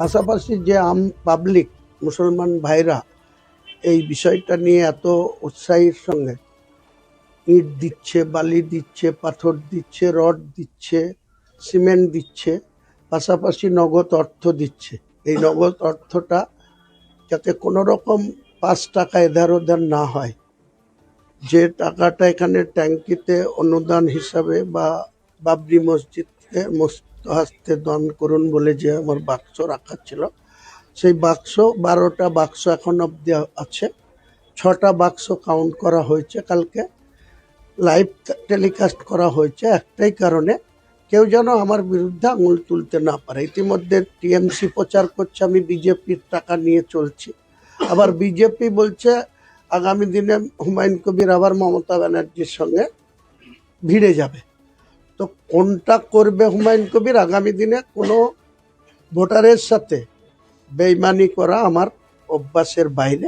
পাশাপাশি যে আম পাবলিক মুসলমান ভাইরা এই বিষয়টা নিয়ে এত উৎসাহীর সঙ্গে ইট দিচ্ছে, বালি দিচ্ছে, পাথর দিচ্ছে, রড দিচ্ছে, সিমেন্ট দিচ্ছে, পাশাপাশি নগদ অর্থ দিচ্ছে। এই নগদ অর্থটা যাতে কোনো রকম পাঁচ টাকা এধার ওধার না হয়, যে টাকাটা এখানে ট্যাঙ্কিতে অনুদান হিসাবে বা বাবরি মসজিদকে হাস্তে দান করুন বলে যে আমার বাক্স রাখা ছিল। সেই বাক্স, বারোটা বাক্স এখন অব্দি আছে। ছটা বাক্স কাউন্ট করা হয়েছে কালকে। লাইভ টেলিকাস্ট করা হয়েছে একটাই কারণে কেউ যেন আমার বিরুদ্ধে আঙুল তুলতে না পারে। ইতিমধ্যে টিএমসি প্রচার করছে, আমি বিজেপির টাকা নিয়ে চলছি। আবার বিজেপি বলছে, আগামী দিনে হুমায়ুন কবির আবার মমতা ব্যানার্জির সঙ্গে ভিড়ে যাবে। তো কোনটা করবে হুমায়ুন কবির আগামী দিনে কোনো ভোটারের সাথে বেইমানি করা আমার অভ্যাসের বাইরে?